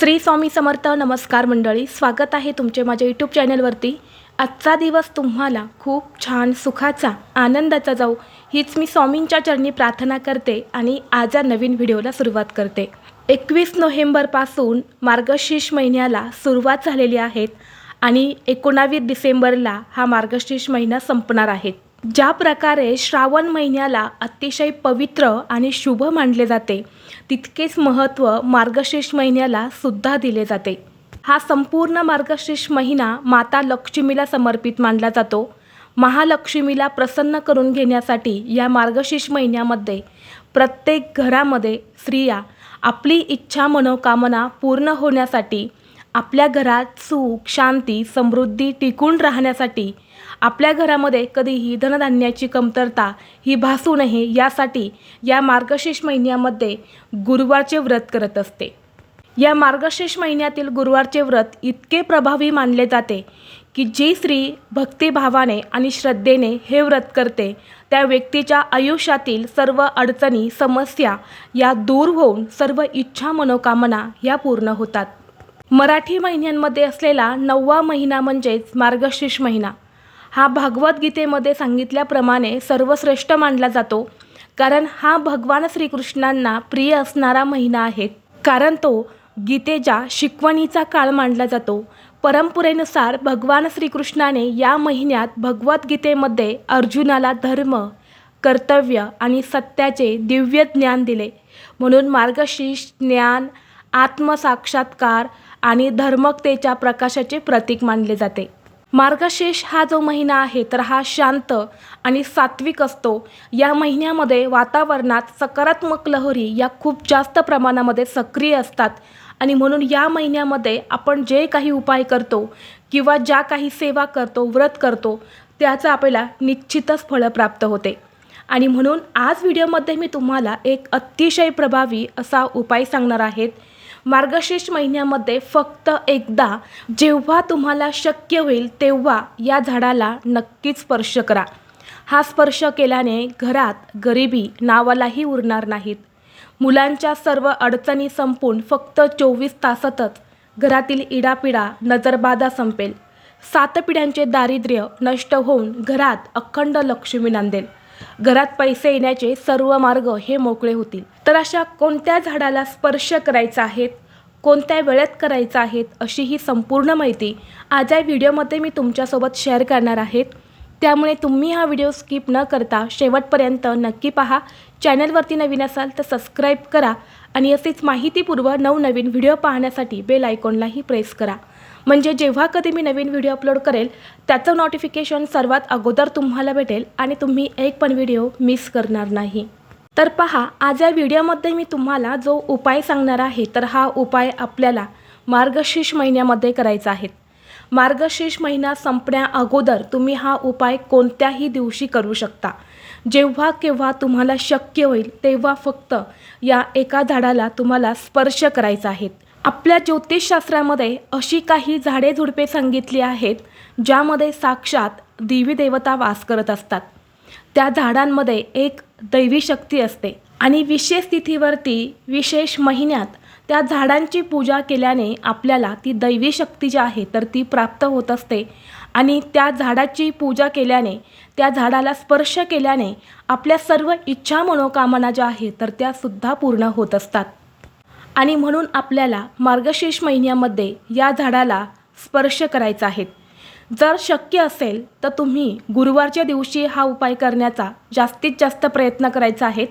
श्री स्वामी समर्थ नमस्कार मंडळी स्वागत आहे तुमचे माझ्या यूट्यूब चॅनलवरती आजचा दिवस तुम्हाला खूप छान सुखाचा आनंदाचा जाऊ हीच मी स्वामींच्या चरणी प्रार्थना करते आणि आज या नवीन व्हिडिओला सुरुवात करते. एकवीस नोव्हेंबरपासून मार्गशीर्ष महिन्याला सुरुवात झालेली आहेत आणि एकोणावीस डिसेंबरला हा मार्गशीर्ष महिना संपणार आहे. ज्या प्रकारे श्रावण महिन्याला अतिशय पवित्र आणि शुभ मानले जाते तितकेच महत्त्व मार्गशीर्ष महिन्याला सुद्धा दिले जाते. हा संपूर्ण मार्गशीर्ष महिना माता लक्ष्मीला समर्पित मानला जातो. महालक्ष्मीला प्रसन्न करून घेण्यासाठी या मार्गशीर्ष महिन्यामध्ये प्रत्येक घरामध्ये स्त्रिया आपली इच्छा मनोकामना पूर्ण होण्यासाठी आपल्या घरात सुख शांती समृद्धी टिकून राहण्यासाठी आपल्या घरामध्ये कधीही धनधान्याची कमतरता ही भासू नये यासाठी या मार्गशीर्ष महिन्यामध्ये गुरुवारचे व्रत करत असते. या मार्गशीर्ष महिन्यातील गुरुवारचे व्रत इतके प्रभावी मानले जाते की जी स्त्री भक्तिभावाने आणि श्रद्धेने हे व्रत करते त्या व्यक्तीच्या आयुष्यातील सर्व अडचणी समस्या या दूर होऊन सर्व इच्छा मनोकामना या पूर्ण होतात. मराठी महिन्यांमध्ये असलेला नववा महिना म्हणजेच मार्गशीर्ष महिना. हा भगवद्गीतेमध्ये सांगितल्याप्रमाणे सर्वश्रेष्ठ मानला जातो. कारण हा भगवान श्रीकृष्णांना प्रिय असणारा महिना आहे. कारण तो गीतेच्या शिकवणीचा काळ मानला जातो. परंपरेनुसार भगवान श्रीकृष्णाने या महिन्यात भगवद्गीतेमध्ये अर्जुनाला धर्म कर्तव्य आणि सत्याचे दिव्य ज्ञान दिले. म्हणून मार्गशीर्ष ज्ञान आत्मसाक्षात्कार आणि धर्मकतेच्या प्रकाशाचे प्रतीक मानले जाते. मार्गशीर्ष हा जो महिना आहे तर हा शांत आणि सात्विक असतो. या महिन्यामध्ये वातावरणात सकारात्मक लहरी या खूप जास्त प्रमाणामध्ये सक्रिय असतात. आणि म्हणून या महिन्यामध्ये आपण जे काही उपाय करतो किंवा ज्या काही सेवा करतो व्रत करतो त्याचं आपल्याला निश्चितच फळं प्राप्त होते. आणि म्हणून आज व्हिडिओमध्ये मी तुम्हाला एक अतिशय प्रभावी असा उपाय सांगणार आहेत मार्गशीर्ष महिन्यामध्ये फक्त एकदा जेव्हा तुम्हाला शक्य होईल तेव्हा या झाडाला नक्कीच स्पर्श करा. हा स्पर्श केल्याने घरात गरिबी नावालाही उरणार नाहीत. मुलांच्या सर्व अडचणी संपून फक्त चोवीस तासातच घरातील इडापिडा नजरबाधा संपेल. सात पिढ्यांचे दारिद्र्य नष्ट होऊन घरात अखंड लक्ष्मी नांदेल. घरात पैसे येण्याचे सर्व मार्ग हे मोकळे होतील. तर अशा कोणत्या झाडाला स्पर्श करायचा आहेत? कोणत्या वेळेत करायचा आहेत? अशी ही संपूर्ण माहिती आज या व्हिडिओमध्ये मी तुमच्यासोबत शेअर करणार आहेत त्यामुळे तुम्ही हा व्हिडिओ स्किप न करता शेवटपर्यंत नक्की पहा. चॅनलवरती नवीन असाल तर सबस्क्राईब करा आणि असेच माहितीपूर्व नवनवीन व्हिडिओ पाहण्यासाठी बेल आयकॉनलाही प्रेस करा. म्हणजे जेव्हा कधी मी नवीन व्हिडिओ अपलोड करेल त्याचं नोटिफिकेशन सर्वात अगोदर तुम्हाला भेटेल आणि तुम्ही एक पण व्हिडिओ मिस करणार नाही. तर पहा आज या व्हिडिओमध्ये मी तुम्हाला जो उपाय सांगणार आहे तर हा उपाय आपल्याला मार्गशीर्ष महिन्यामध्ये करायचा आहे. मार्गशीर्ष महिना संपण्या अगोदर तुम्ही हा उपाय कोणत्याही दिवशी करू शकता. जेव्हा केव्हा तुम्हाला शक्य होईल तेव्हा फक्त या एका झाडाला तुम्हाला स्पर्श करायचा आहे. आपल्या ज्योतिषशास्त्रामध्ये अशी काही झाडे झुडपे सांगितली आहेत ज्यामध्ये साक्षात देवी देवता वास करत असतात. त्या झाडांमध्ये एक दैवी शक्ती असते आणि विशेष तिथीवरती विशेष महिन्यात त्या झाडांची पूजा केल्याने आपल्याला ती दैवी शक्ती जी आहे तर ती प्राप्त होत असते. आणि त्या झाडाची पूजा केल्याने त्या झाडाला स्पर्श केल्याने आपल्या सर्व इच्छा मनोकामना ज्या आहेत तर त्यासुद्धा पूर्ण होत असतात. आणि म्हणून आपल्याला मार्गशीर्ष महिन्यामध्ये या झाडाला स्पर्श करायचा आहे. जर शक्य असेल तर तुम्ही गुरुवारच्या दिवशी हा उपाय करण्याचा जास्तीत जास्त प्रयत्न करायचा आहे.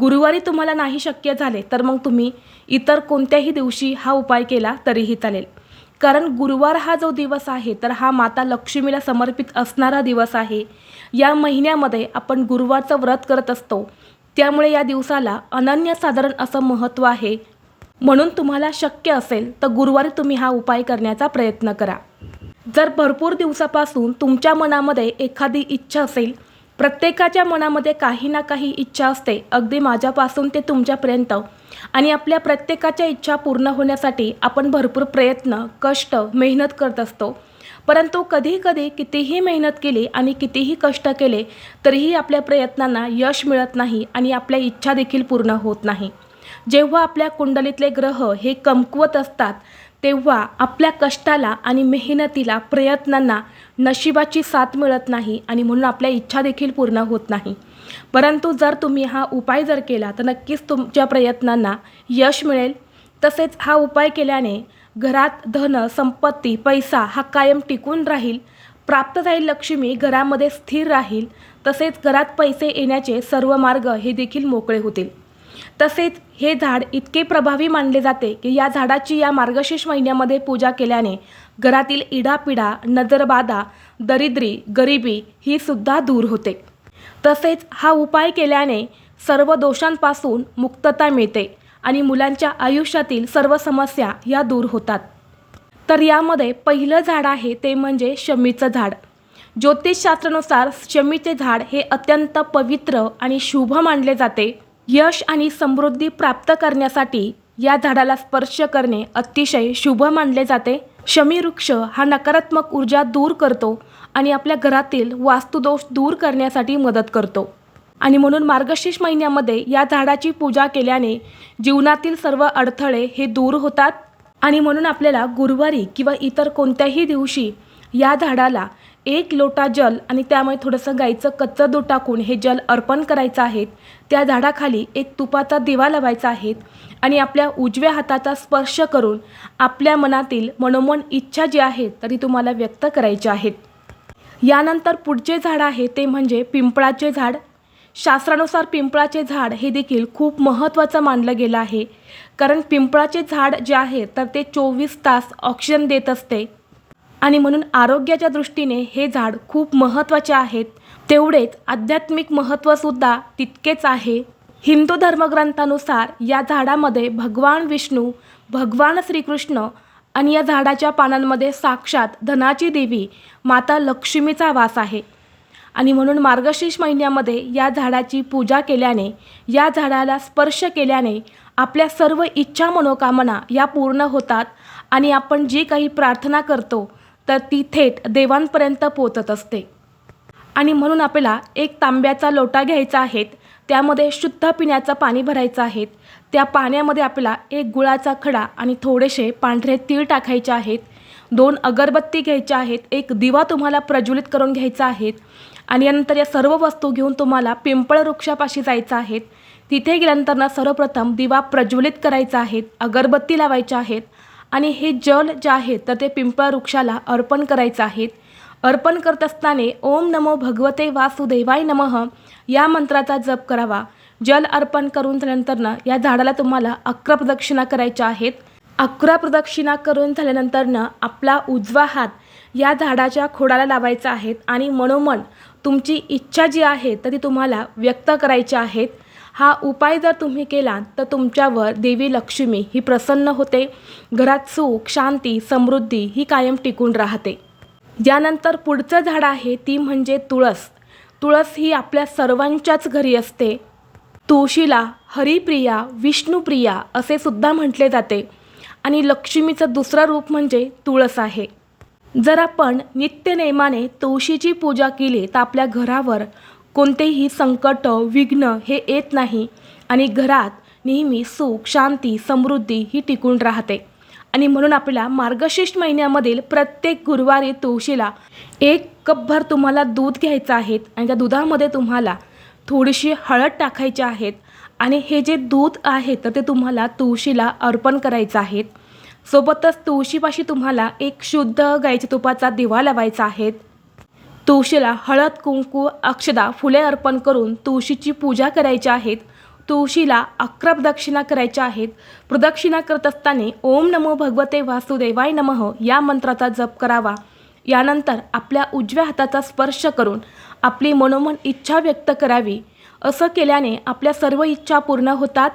गुरुवारी तुम्हाला नाही शक्य झाले तर मग तुम्ही इतर कोणत्याही दिवशी हा उपाय केला तरीही चालेल. कारण गुरुवार हा जो दिवस आहे तर हा माता लक्ष्मीला समर्पित असणारा दिवस आहे. या महिन्यामध्ये आपण गुरुवारचं व्रत करत असतो. त्यामुळे या दिवसाला अनन्यसाधारण असं महत्त्व आहे. म्हणून तुम्हाला शक्य असेल तर गुरुवारी तुम्ही हा उपाय करण्याचा प्रयत्न करा. जर भरपूर दिवसापासून तुमच्या मनामध्ये एखादी इच्छा असेल प्रत्येकाच्या मनामध्ये काही ना काही इच्छा असते. अगदी माझ्यापासून ते तुमच्यापर्यंत आणि आपल्या प्रत्येकाच्या इच्छा पूर्ण होण्यासाठी आपण भरपूर प्रयत्न कष्ट मेहनत करत असतो. परंतु कधी कधी कितीही मेहनत केली आणि कितीही कष्ट केले तरीही आपल्या प्रयत्नांना यश मिळत नाही आणि आपल्या इच्छा देखील पूर्ण होत नाही. जेव्हा आपल्या कुंडलीतले ग्रह हे कमकुवत असतात तेव्हा आपल्या कष्टाला आणि मेहनतीला प्रयत्नांना नशिबाची साथ मिळत नाही आणि म्हणून आपल्या इच्छा देखील पूर्ण होत नाही. परंतु जर तुम्ही हा उपाय जर केला तर नक्कीच तुमच्या प्रयत्नांना यश मिळेल. तसेच हा उपाय केल्याने घरात धन संपत्ती पैसा हा कायम टिकून राहील. प्राप्त जाईल लक्ष्मी घरामध्ये स्थिर राहील. तसेच घरात पैसे येण्याचे सर्व मार्ग हे देखील मोकळे होतील. तसेच हे झाड इतके प्रभावी मानले जाते की या झाडाची या मार्गशीर्ष महिन्यामध्ये पूजा केल्याने घरातील इडापिडा नजरबाधा दरिद्री गरिबी ही सुद्धा दूर होते. तसेच हा उपाय केल्याने सर्व दोषांपासून मुक्तता मिळते आणि मुलांच्या आयुष्यातील सर्व समस्या या दूर होतात. तर यामध्ये पहिलं झाड आहे ते म्हणजे शमीचं झाड. ज्योतिषशास्त्रानुसार शमीचे झाड हे अत्यंत पवित्र आणि शुभ मानले जाते. यश आणि समृद्धी प्राप्त करण्यासाठी या झाडाला स्पर्श करणे अतिशय शुभ मानले जाते. शमी वृक्ष हा नकारात्मक ऊर्जा दूर करतो आणि आपल्या घरातील वास्तुदोष दूर करण्यासाठी मदत करतो. आणि म्हणून मार्गशीर्ष महिन्यामध्ये या झाडाची पूजा केल्याने जीवनातील सर्व अडथळे हे दूर होतात. आणि म्हणून आपल्याला गुरुवारी किंवा इतर कोणत्याही दिवशी या झाडाला एक लोटा जल आणि त्यामुळे थोडंसं गाईचं कच्चं दूध टाकून हे जल अर्पण करायचं आहे. त्या झाडाखाली एक तुपाचा दिवा लावायचा आहे आणि आपल्या उजव्या हाताचा स्पर्श करून आपल्या मनातील मनोमन इच्छा जी आहे तरी तुम्हाला व्यक्त करायची आहेत यानंतर पुढचे झाड आहे ते म्हणजे पिंपळाचे झाड. शास्त्रानुसार पिंपळाचे झाड हे देखील खूप महत्त्वाचं मानलं गेलं आहे. कारण पिंपळाचे झाड जे आहे तर ते चोवीस तास ऑक्सिजन देत असते. आणि म्हणून आरोग्याच्या दृष्टीने हे झाड खूप महत्त्वाचे आहेत. तेवढेच आध्यात्मिक महत्त्वसुद्धा तितकेच आहे. हिंदू धर्मग्रंथानुसार या झाडामध्ये भगवान विष्णू भगवान श्रीकृष्ण आणि या झाडाच्या पानांमध्ये साक्षात धनाची देवी माता लक्ष्मीचा वास आहे. आणि म्हणून मार्गशीर्ष महिन्यामध्ये या झाडाची पूजा केल्याने या झाडाला स्पर्श केल्याने आपल्या सर्व इच्छा मनोकामना या पूर्ण होतात आणि आपण जी काही प्रार्थना करतो तर ती थेट देवांपर्यंत पोचत असते. आणि म्हणून आपल्याला एक तांब्याचा लोटा घ्यायचा आहे त्यामध्ये शुद्ध पिण्याचं पाणी भरायचं आहे त्या पाण्यामध्ये आपल्याला एक गुळाचा खडा आणि थोडेसे पांढरे तीळ टाकायचे आहेत दोन अगरबत्ती घ्यायच्या आहेत एक दिवा तुम्हाला प्रज्वलित करून घ्यायचा आहे आणि यानंतर या सर्व वस्तू घेऊन तुम्हाला पिंपळ वृक्षापाशी जायचं आहे. तिथे गेल्यानंतर सर्वप्रथम दिवा प्रज्वलित करायचा आहे अगरबत्ती लावायच्या आहेत आणि हे जल जे आहे तर ते पिंपळ वृक्षाला अर्पण करायचं आहे. अर्पण करत असताना ओम नमो भगवते वासुदेवाय नमः या मंत्राचा जप करावा. जल अर्पण करून झाल्यानंतरनं या झाडाला तुम्हाला अकरा प्रदक्षिणा करायच्या आहेत. अकरा प्रदक्षिणा करून झाल्यानंतरनं आपला उजवा हात या झाडाच्या खोडाला लावायचा आहे आणि मनोमन तुमची इच्छा जी आहे तर ती तुम्हाला व्यक्त करायची आहेत हा उपाय जर तुम्ही केला तर तुमच्यावर देवी लक्ष्मी ही प्रसन्न होते. घरात सुख शांती समृद्धी ही कायम टिकून राहते. यानंतर पुढचं झाड आहे ती म्हणजे तुळस. तुळस ही आपल्या सर्वांच्याच घरी असते. तुळशीला हरिप्रिया विष्णुप्रिया असे सुद्धा म्हटले जाते. आणि लक्ष्मीचं दुसरं रूप म्हणजे तुळस आहे. जर आपण नित्यनेमाने तुळशीची पूजा केली तर आपल्या घरावर कोणतेही संकट विघ्न हे येत नाही आणि घरात नेहमी सुख शांती समृद्धी ही टिकून राहते. आणि म्हणून आपल्याला मार्गशीर्ष महिन्यामधील प्रत्येक गुरुवारी तुळशीला एक कपभर तुम्हाला दूध घ्यायचं आहे आणि त्या दुधामध्ये तुम्हाला थोडीशी हळद टाकायची आहेत आणि हे जे दूध आहे तर ते तुम्हाला तुळशीला अर्पण करायचं आहे. सोबतच तुळशीपाशी तुम्हाला एक शुद्ध गाईच्या तुपाचा दिवा लावायचा आहे. तुळशीला हळद कुंकू अक्षदा फुले अर्पण करून तुळशीची पूजा करायची आहेत. तुळशीला अकरा प्रदक्षिणा करायच्या आहेत. प्रदक्षिणा करत असताना ओम नमो भगवते वासुदेवाय नमः या मंत्राचा जप करावा. यानंतर आपल्या उजव्या हाताचा स्पर्श करून आपली मनोमन इच्छा व्यक्त करावी. असं केल्याने आपल्या सर्व इच्छा पूर्ण होतात.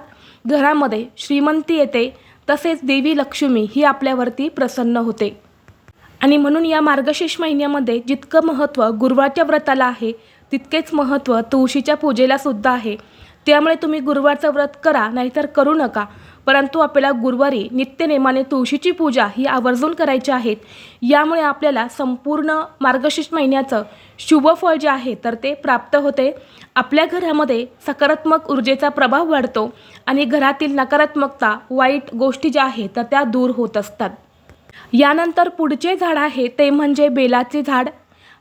घरामध्ये श्रीमंती येते तसेच देवी लक्ष्मी ही आपल्यावरती प्रसन्न होते. आणि म्हणून या मार्गशीर्ष महिन्यामध्ये जितकं महत्त्व गुरुवारच्या व्रताला आहे तितकेच महत्त्व तुळशीच्या पूजेला सुद्धा आहे. त्यामुळे तुम्ही गुरुवारचं व्रत करा नाहीतर करू नका. परंतु आपल्याला गुरुवारी नित्यनेमाने तुळशीची पूजा ही आवर्जून करायची आहे. यामुळे आपल्याला संपूर्ण मार्गशीर्ष महिन्याचं शुभ फळ जे आहे तर ते प्राप्त होते. आपल्या घरामध्ये सकारात्मक ऊर्जेचा प्रभाव वाढतो आणि घरातील नकारात्मकता वाईट गोष्टी ज्या आहेत तर त्या दूर होत असतात. यानंतर पुढचे झाड आहे ते म्हणजे बेलाचे झाड.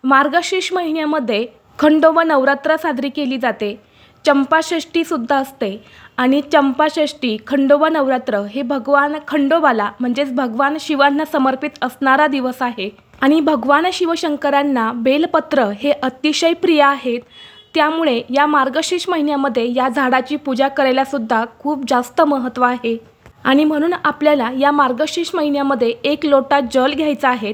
मार्गशीर्ष महिन्यामध्ये खंडोबा नवरात्र साजरी केली जाते. चंपाषष्ठीसुद्धा असते. आणि चंपाषष्ठी खंडोबा नवरात्र हे भगवान खंडोबाला म्हणजेच भगवान शिवांना समर्पित असणारा दिवस आहे. आणि भगवान शिवशंकरांना बेलपत्र हे अतिशय प्रिय आहेत. त्यामुळे या मार्गशीर्ष महिन्यामध्ये या झाडाची पूजा करायलासुद्धा खूप जास्त महत्त्व आहे. आणि म्हणून आपल्याला या मार्गशीर्ष महिन्यामध्ये एक लोटा जल घ्यायचा आहे.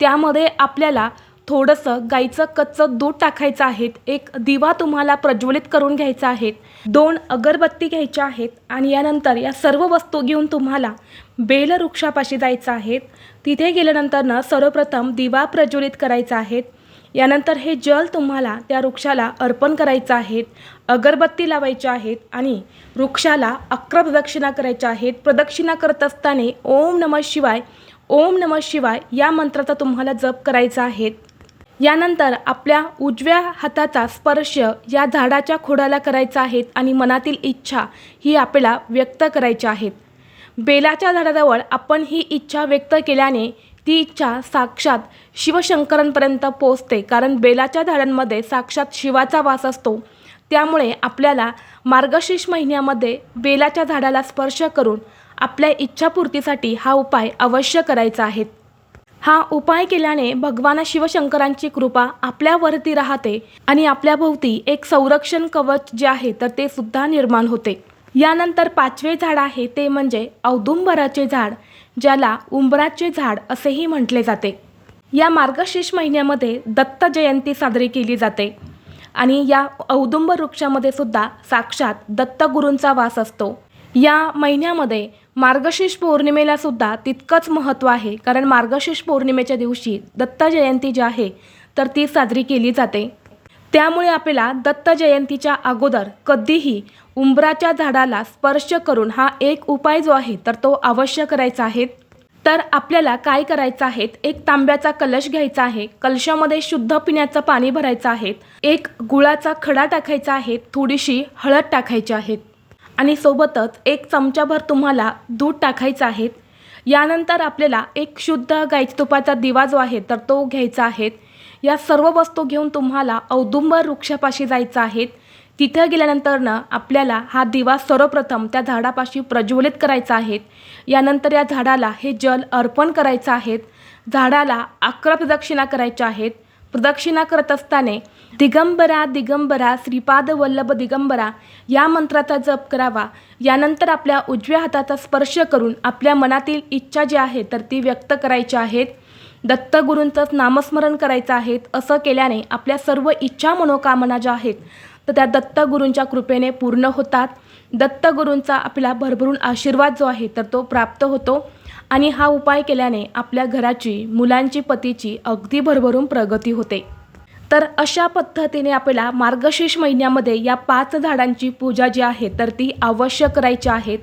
त्यामध्ये आपल्याला थोडंसं गाईचं कच्चं दूध टाकायचं आहे. एक दिवा तुम्हाला प्रज्वलित करून घ्यायचा आहे. दोन अगरबत्ती घ्यायच्या आहेत आणि यानंतर या सर्व वस्तू घेऊन तुम्हाला बेलवृक्षापाशी जायचं आहे. तिथे गेल्यानंतरनं सर्वप्रथम दिवा प्रज्वलित करायचा आहे. यानंतर हे जल तुम्हाला त्या वृक्षाला अर्पण करायचं आहेत अगरबत्ती लावायच्या आहेत आणि वृक्षाला अकरा प्रदक्षिणा करायच्या आहेत. प्रदक्षिणा करत असताना ओम नमः शिवाय ओम नमः शिवाय या मंत्राचा तुम्हाला जप करायचा आहे. यानंतर आपल्या उजव्या हाताचा स्पर्श या झाडाच्या खोडाला करायचा आहेत आणि मनातील इच्छा ही आपल्याला व्यक्त करायच्या आहेत बेलाच्या झाडाजवळ आपण ही इच्छा व्यक्त केल्याने ती इच्छा साक्षात शिवशंकरांपर्यंत पोचते कारण बेलाच्या झाडांमध्ये साक्षात शिवाचा वास असतो. त्यामुळे आपल्याला मार्गशीर्ष महिन्यामध्ये बेलाच्या झाडाला स्पर्श करून आपल्या इच्छापूर्तीसाठी हा उपाय अवश्य करायचा आहे. हा उपाय केल्याने भगवान शिवशंकरांची कृपा आपल्यावरती राहते आणि आपल्याभोवती एक संरक्षण कवच जे आहे तर ते सुद्धा निर्माण होते. यानंतर पाचवे झाड आहे ते म्हणजे औदुंबराचे झाड. ज्याला उंबराचे झाड असेही म्हटले जाते. या मार्गशीर्ष महिन्यामध्ये दत्त जयंती साजरी केली जाते. आणि या औदुंब वृक्षामध्ये सुद्धा साक्षात दत्तगुरूंचा वास असतो. या महिन्यामध्ये मार्गशीर्ष पौर्णिमेला सुद्धा तितकंच महत्त्व आहे. कारण मार्गशीर्ष पौर्णिमेच्या दिवशी दत्त जयंती जी आहे तर ती साजरी केली जाते. त्यामुळे आपल्याला दत्त जयंतीच्या अगोदर कधीही उंबराच्या झाडाला स्पर्श करून हा एक उपाय जो आहे तर तो अवश्य करायचा आहे. तर आपल्याला काय करायचं आहे? एक तांब्याचा कलश घ्यायचा आहे. कलशामध्ये शुद्ध पिण्याचं पाणी भरायचं आहे. एक गुळाचा खडा टाकायचा आहे. थोडीशी हळद टाकायची आहेत आणि सोबतच एक चमचाभर तुम्हाला दूध टाकायचं आहे. यानंतर आपल्याला एक शुद्ध गाईच्या तुपाचा दिवा जो आहे तर तो घ्यायचा आहे. या सर्व वस्तू घेऊन तुम्हाला औदुंबर वृक्षापाशी जायचं आहे. तिथं गेल्यानंतरनं आपल्याला हा दिवा सर्वप्रथम त्या झाडापाशी प्रज्वलित करायचा आहे. यानंतर या झाडाला हे जल अर्पण करायचं आहे. झाडाला अकरा प्रदक्षिणा करायच्या आहेत प्रदक्षिणा करत असताना दिगंबरा दिगंबरा श्रीपाद वल्लभ दिगंबरा या मंत्राचा जप करावा. यानंतर आपल्या उजव्या हाताचा स्पर्श करून आपल्या मनातील इच्छा जी आहे तर ती व्यक्त करायची आहेत दत्तगुरूंचंच नामस्मरण करायचं आहे असं केल्याने आपल्या सर्व इच्छा मनोकामना ज्या आहेत तर त्या दत्तगुरूंच्या कृपेने पूर्ण होतात. दत्तगुरूंचा आपला भरभरून आशीर्वाद जो आहे तर तो प्राप्त होतो. आणि हा उपाय केल्याने आपल्या घराची मुलांची पतीची अगदी भरभरून प्रगती होते. तर अशा पद्धतीने आपल्याला मार्गशीर्ष महिन्यामध्ये या पाच झाडांची पूजा जी आहे तर ती अवश्य करायची आहेत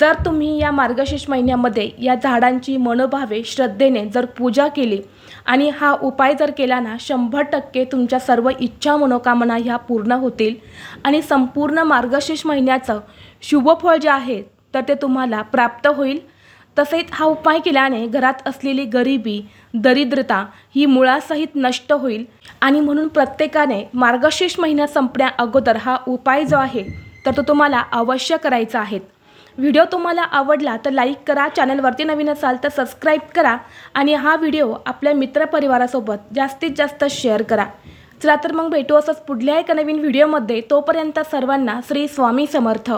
जर तुम्ही या मार्गशीर्ष महिन्यामध्ये या झाडांची मनोभावे श्रद्धेने जर पूजा केली आणि हा उपाय जर केला ना शंभर टक्के तुमच्या सर्व इच्छा मनोकामना ह्या पूर्ण होतील आणि संपूर्ण मार्गशीर्ष महिन्याचं शुभफळ जे आहे तर ते तुम्हाला प्राप्त होईल. तसेच हा उपाय केल्याने घरात असलेली गरिबी दरिद्रता ही मुळासहित नष्ट होईल आणि म्हणून प्रत्येकाने मार्गशीर्ष महिना संपण्या अगोदर हा उपाय जो आहे तर तो तुम्हाला अवश्य करायचा आहे. व्हिडिओ तुम्हाला आवडला तर लाईक करा चॅनलवरती नवीन असाल तर सबस्क्राईब करा आणि हा व्हिडिओ आपल्या मित्रपरिवारासोबत जास्तीत जास्त शेअर करा. चला तर मग भेटू असंच पुढल्या एका नवीन व्हिडिओमध्ये. तोपर्यंत सर्वांना श्री स्वामी समर्थ.